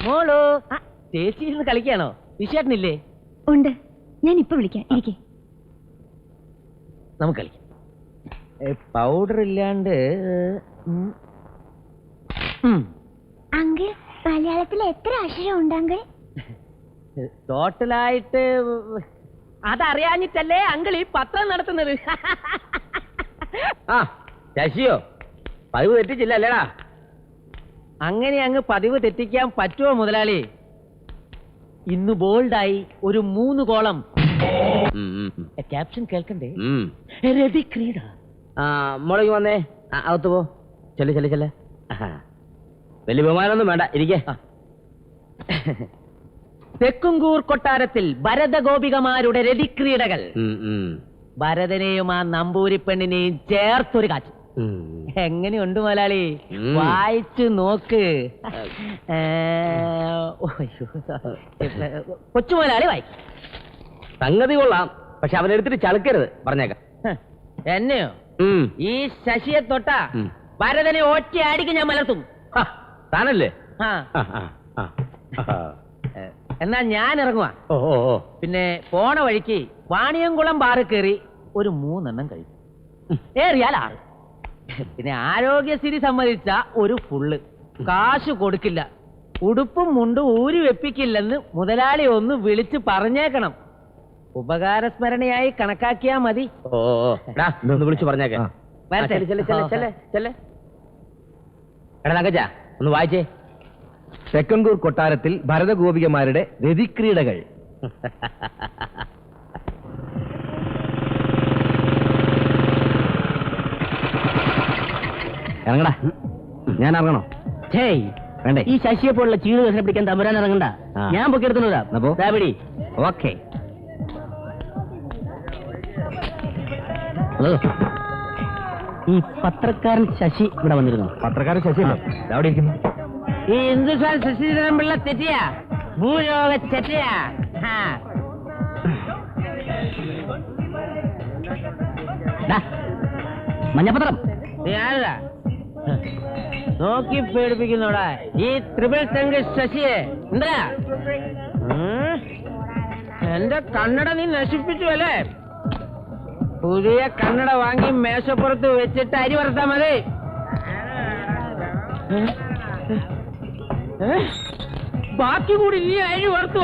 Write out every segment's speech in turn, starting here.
മോളോ. ആ, ചേച്ചി ഇരുന്ന് കളിക്കാണോ വിശേഷനില്ലേ ഉണ്ട്. ഞാൻ ഇപ്പൊ വിളിക്കാം. ഇരിക്കേ. നമുക്ക് കളിക്കാം. പൗഡർ ഇല്ലാണ്ട്. അങ്കിൾ മലയാളത്തിൽ എത്ര അക്ഷരം ഉണ്ട് ടോട്ടലായിട്ട് അതറിയാഞ്ഞിട്ടല്ലേ അങ്കിൾ ഈ പത്രം നടത്തുന്നത്? ആ ശശിയോ പതിവ് തെറ്റിച്ചില്ല അല്ലേടാ അങ്ങനെ അങ്ങ് പതിവ് തെറ്റിക്കാൻ പറ്റുമോ മുതലാളി? ഇന്ന് ബോൾഡായി ഒരു മൂന്ന് കോളം. ക്യാപ്ഷൻ കേൾക്കണ്ടേ? രതി ക്രീഡ. ആ മോളേക്ക് വന്നേ. അകത്ത് പോ. ചെല്ല് ചെല്ല് ചെല്ല്. വലിയ ബഹുമാനൊന്നും വേണ്ട ഇരിക്കേ. തെക്കുംകൂർ കൊട്ടാരത്തിൽ ഭരതഗോപികമാരുടെ രതിക്രീഡകൾ. ഭരതനെയും ആ നമ്പൂരി പെണ്ണിനെയും ചേർത്തൊരു കാറ്റ്. എങ്ങനെയുണ്ട് മുതലാളി? ഉം. വായിച്ചു നോക്ക്. കൊച്ചു മുതലാളി വായി സംഗതി കൊള്ളാം. പക്ഷെ അവനെടുത്തിട്ട് ചളുക്കരുത്. പറഞ്ഞേക്കാം. എന്നെയോ? ഈ ശശിയെ തൊട്ട. ഭരതനെ ഒറ്റയാടിക്ക് ഞാൻ മലർത്തും. താനല്ലേ? എന്നാ ഞാൻ ഇറങ്ങുവാ. പിന്നെ പോണ വഴിക്ക് വാണിയംകുളം ബാറ് കയറി ഒരു മൂന്നെണ്ണം കഴിക്കും. ഏറിയാൽ ആറ്. പിന്നെ ആരോഗ്യസ്ഥിതി സംബന്ധിച്ച ഒരു ഫുള്ള്. കാശ് കൊടുക്കില്ല. ഉടുപ്പും മുണ്ടും ഊരി വെപ്പിക്കില്ലെന്ന് മുതലാളി ഒന്ന് വിളിച്ച് പറഞ്ഞേക്കണം. ഉപകാരസ്മരണയായി കണക്കാക്കിയാ മതി. ഓ ഇതൊന്ന് വിളിച്ചു പറഞ്ഞേക്കെ. വരട്ടെ. എടാ തങ്കച്ച ഒന്ന് വായിച്ചേ. തെക്കൻകൂർ കൊട്ടാരത്തിൽ ഭരതഗോപികമാരുടെ രതിക്രീഡകൾ. ഇറങ്ങടാ. ഞാൻ ഇറങ്ങണോ? ഛേയ്, വേണ്ടേ. ഈ ശശിയെ പോലുള്ള ചീട് കേസിനെ പിടിക്കാൻ തമ്പുരാൻ ഇറങ്ങണ്ട. ഞാൻ പൊക്കിയെടുത്തുന്നതാ എന്നാ പോ. ദാ പിടി. ഓക്കെ. ഈ പത്രക്കാരൻ ശശി ഇവിടെ വന്നിരുന്നു. പത്രക്കാരൻ ശശി അവിടെ ഇരിക്കുന്നു. ഈ ഹിന്ദുസ്ഥാൻ ശശിധരൻ പിള്ള തെറ്റിയാ? ഭൂലോക തെറ്റിയ? മഞ്ഞപത്രം നോക്കി പേടിപ്പിക്കുന്നോടാ ഈ ത്രിപിൾ തങ്ക് ശശിയെ. എന്താ? എന്റെ കണ്ണട നീ നശിപ്പിച്ചു അല്ലേ? പുതിയ കണ്ണട വാങ്ങി മേശപ്പുറത്ത് വെച്ചിട്ട് അരി വറുത്താ മതി? ബാക്കി കൂടി നീ അരി വറുത്തു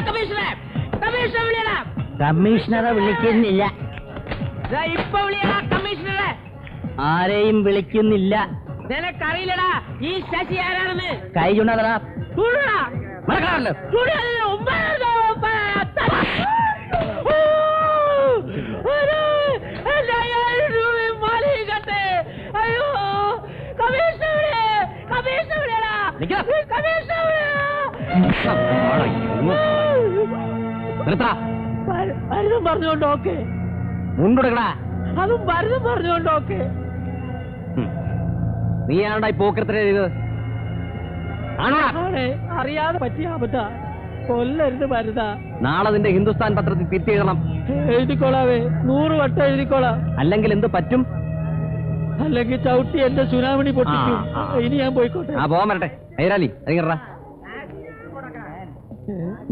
കമ്മീഷണറെ കമ്മീഷണർ വിളിക്കുന്നില്ല. ഇപ്പൊ വിളിയടാ കമ്മീഷണറെ ആരെയും വിളിക്കുന്നില്ല നിനക്കറിയില്ലടാ ഈ ശശി ആരാണെന്ന് കൈ ചൂണ്ടാതടാ മറക്കാറല്ലോ പറഞ്ഞുകൊണ്ട് ഓക്കെ മുണ്ടെടുക്കടാ അതും ഭരതം പറഞ്ഞുകൊണ്ട് ഓക്കെ നീ ആണോടാ ഈ പോക്കരത്തിനെ ചെയ്തത് അറിയാതെ പറ്റിയ അബദ്ധ. കൊല്ലരുത് ഭരത നാളെ നിന്റെ ഹിന്ദുസ്ഥാൻ പത്രത്തിൽ തിരിച്ചെഴുതണം എഴുതിക്കോളാവേ നൂറ് വട്ടം എഴുതിക്കോളാം അല്ലെങ്കിൽ എന്ത് പറ്റും? അല്ലെങ്കിൽ ചവിട്ടി എന്റെ സുനാമണി പൊട്ടിക്കും. ഇനി ഞാൻ പോയിക്കോട്ടെ. ആ പോവാൻ വരട്ടെ. ഹൈരാലി അതിങ്ങറ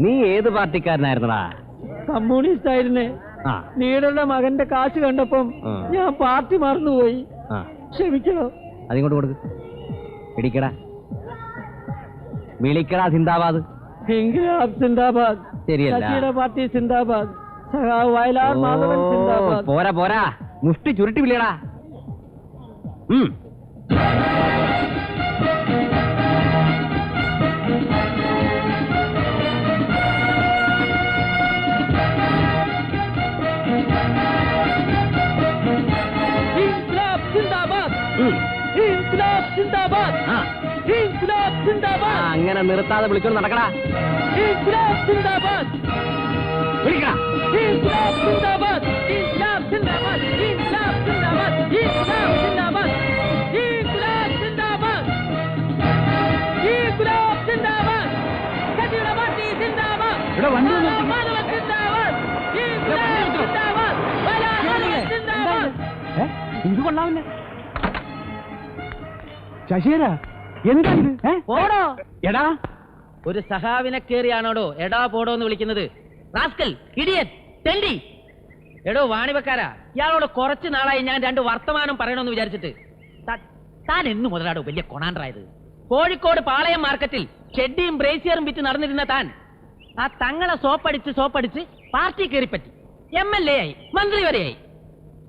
നീ ഏത് പാർട്ടിക്കാരനായിരുന്നടാ? കമ്മ്യൂണിസ്റ്റ് ആയിരുന്നേ ലീഡറുടെ മകന്റെ കാശ് കണ്ടപ്പം ഞാൻ പാർട്ടി മറന്നുപോയി. ക്ഷമിക്കണോ. അതിങ്ങോട്ട് കൊടുക്ക്. പിടിക്കടാ. വിളിക്കടാ സിന്ദാബാദ്. സിന്ദാബാദ്. ശരിയല്ല. പാർട്ടി സിന്ദാബാദ്. സഖാവ് വയലാർ മാധവൻ സിന്ദാബാദ്. പോരാ പോരാ. മുഷ്ടി ചുരുട്ടി വിളിയടാ. ഉം. സിന്ദാബാദ് നിർത്താതെ പാർട്ടി സിന്ദാബാദ് ഇവിടെ വണ്ടി ഒന്ന് നിർത്തിക്ക്. ശശിയരാ എന്താ ഇത്? ഏ? പോടോ. എടാ. ഒരു സഹാവിനെ കേറിയാണോടോ? എടാ പോടോ എന്ന് വിളിക്കുന്നത്. റാസ്കൽ ഇടിയൻ തെണ്ടി. എടോ വാണിവക്കാരാ. ഇയാളോട് കുറച്ച് നാളായി ഞാൻ രണ്ട് വർത്തമാനം പറയണമെന്ന് വിചാരിച്ചിട്ട്. താ- താൻ എന്ന് മുതലാടോ വലിയ കൊണാണ്ടായത് കോഴിക്കോട് പാളയം മാർക്കറ്റിൽ ഷെഡിയും ബ്രേസിയറും വിറ്റ് നടന്നിരുന്ന താൻ ആ തങ്ങളെ സോപ്പടിച്ച് സോപ്പടിച്ച് പാർട്ടി കയറിപ്പറ്റി. എം എൽ എ ആയി മന്ത്രി വരെയായി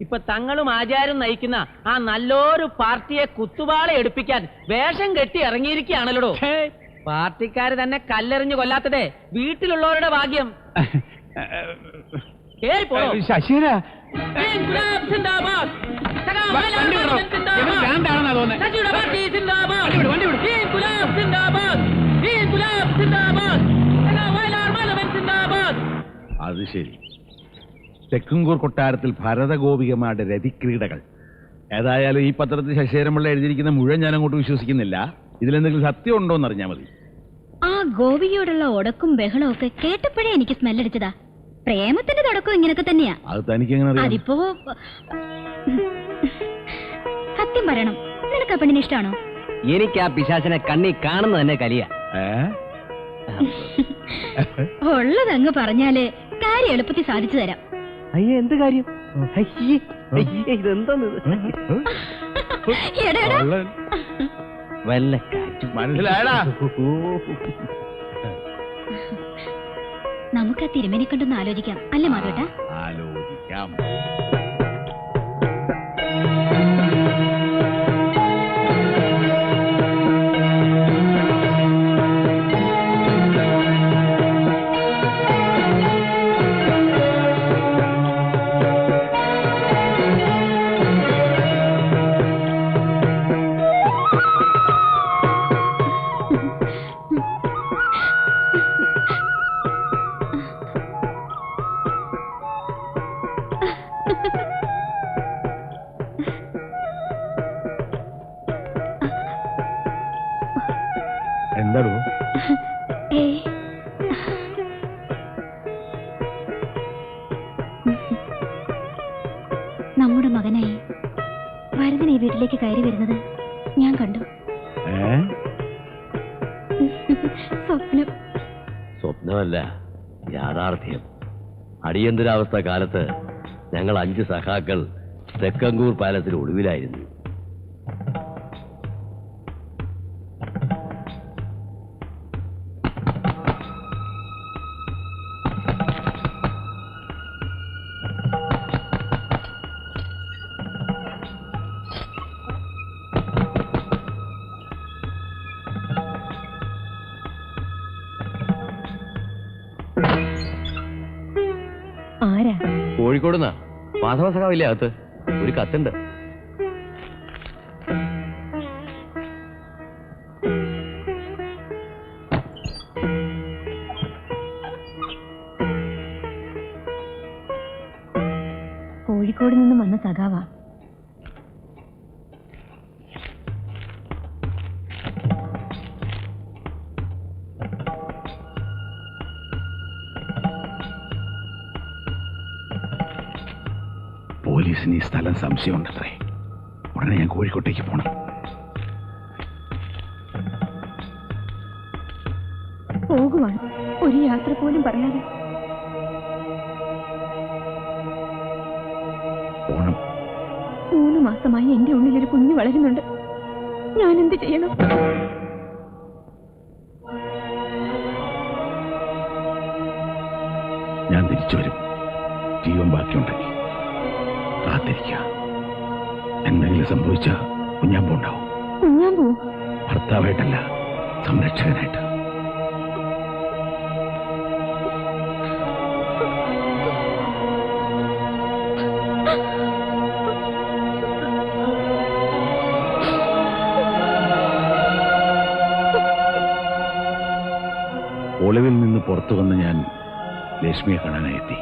ഇപ്പൊ തങ്ങളും ആചാരം നയിക്കുന്ന ആ നല്ലൊരു പാർട്ടിയെ കുത്തുവാള എടുപ്പിക്കാൻ വേഷം കെട്ടി ഇറങ്ങിയിരിക്കുകയാണല്ലോ പാർട്ടിക്കാർ പാർട്ടിക്കാര് തന്നെ കല്ലെറിഞ്ഞു കൊല്ലാത്തതേ വീട്ടിലുള്ളവരുടെ ഭാഗ്യം. ശശിര. അത് ശരി. തെക്കുംകൂർ കൊട്ടാരത്തിൽ ഭരതഗോപികമാരുടെ രതിക്രീഡകൾ ഏതായാലും ഈ പത്രത്തിൽ ശശേരമുള്ള എഴുതിയിരിക്കുന്ന മുഴുവൻ ഞാൻ അങ്ങോട്ട് വിശ്വസിക്കുന്നില്ല ഇതിലെന്തെങ്കിലും സത്യം ഉണ്ടോ എന്ന് അറിഞ്ഞാൽ മതി ആ ഗോപിയോടുള്ള ഒടക്കും ബഹളവും ഒക്കെ കേട്ടപ്പോഴേ എനിക്ക് സ്മെല്ലടിച്ചതാ പ്രേമത്തിന്റെ തുടക്കം ഇങ്ങനൊക്കെ തന്നെയാ അത് തനിക്ക് എങ്ങനെ അറിയാം അതിപ്പോ സത്യം പറയണം നിനക്ക് ആ പെണ്ണിനെ ഇഷ്ടമാണോ എനിക്ക് ആ പിശാചിനെ കണ്ണി കാണുന്നത് തന്നെ കലിയ ഏ? ഉള്ളതങ്ങ് പറഞ്ഞാൽ കാര്യം എളുപ്പത്തിൽ സാധിച്ചു തരാം അയ്യേ എന്ത് കാര്യം? അയ്യേ അയ്യേ ഇത് എടാ, എടാ. വല്ല കാറ്റും മനസ്സിലായടാ. നമുക്ക് ആ തിരുമേനെ കണ്ടൊന്ന് ആലോചിക്കാം. അല്ലേ മാധവേട്ടാ? ആലോചിക്കാം. എന്താണോ നമ്മുടെ മകനായി ഭരതൻ ഈ വീട്ടിലേക്ക് കയറി വരുന്നത് ഞാൻ കണ്ടു. സ്വപ്നം. സ്വപ്നമല്ല യാഥാർത്ഥ്യം. അടിയന്തരാവസ്ഥ കാലത്ത് ഞങ്ങൾ അഞ്ച് സഖാക്കൾ തെക്കങ്കൂർ പാലത്തിന് ഒടുവിലായിരുന്നു. ആരാ? കോഴിക്കോടുന്നാ? മാധവ അകത്ത്? ഒരു കത്തുണ്ട്. പോലീസിന് ഈ സ്ഥലം സംശയമുണ്ടത്രേ ഉടനെ ഞാൻ കോഴിക്കോട്ടേക്ക് പോണം. പോകുവാൻ ഒരു യാത്ര പോലും പറയാതെ പോണം മൂന്ന് മാസമായി എന്റെ ഉള്ളിൽ ഒരു കുഞ്ഞു വളരുന്നുണ്ട്. ഞാൻ എന്ത് ചെയ്യണം? ഞാൻ തിരിച്ചു വരും. ജീവൻ ബാക്കിയുണ്ടെങ്കിൽ. കാത്തിരിക്കുക. എന്തെങ്കിലും സംഭവിച്ച കുഞ്ഞാമ്പോ ഉണ്ടാവും കുഞ്ഞാമ്പോ? ഭർത്താവായിട്ടല്ല സംരക്ഷകനായിട്ട്. ഒളിവിൽ നിന്ന് പുറത്തു വന്ന് ഞാൻ ലക്ഷ്മിയെ കാണാനായി എത്തി.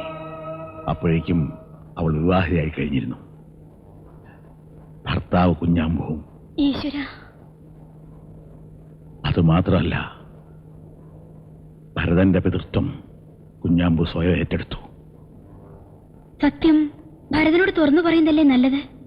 അപ്പോഴേക്കും അവൾ വിവാഹിതയായി കഴിഞ്ഞിരുന്നു. ഭർത്താവ് കുഞ്ഞാമ്പവും. ഈശ്വര. അത് മാത്രമല്ല ഭരതന്റെ പിതൃത്വം കുഞ്ഞാമ്പു സ്വയം ഏറ്റെടുത്തു. സത്യം ഭരതനോട് തുറന്നു പറയുന്നതല്ലേ നല്ലത്?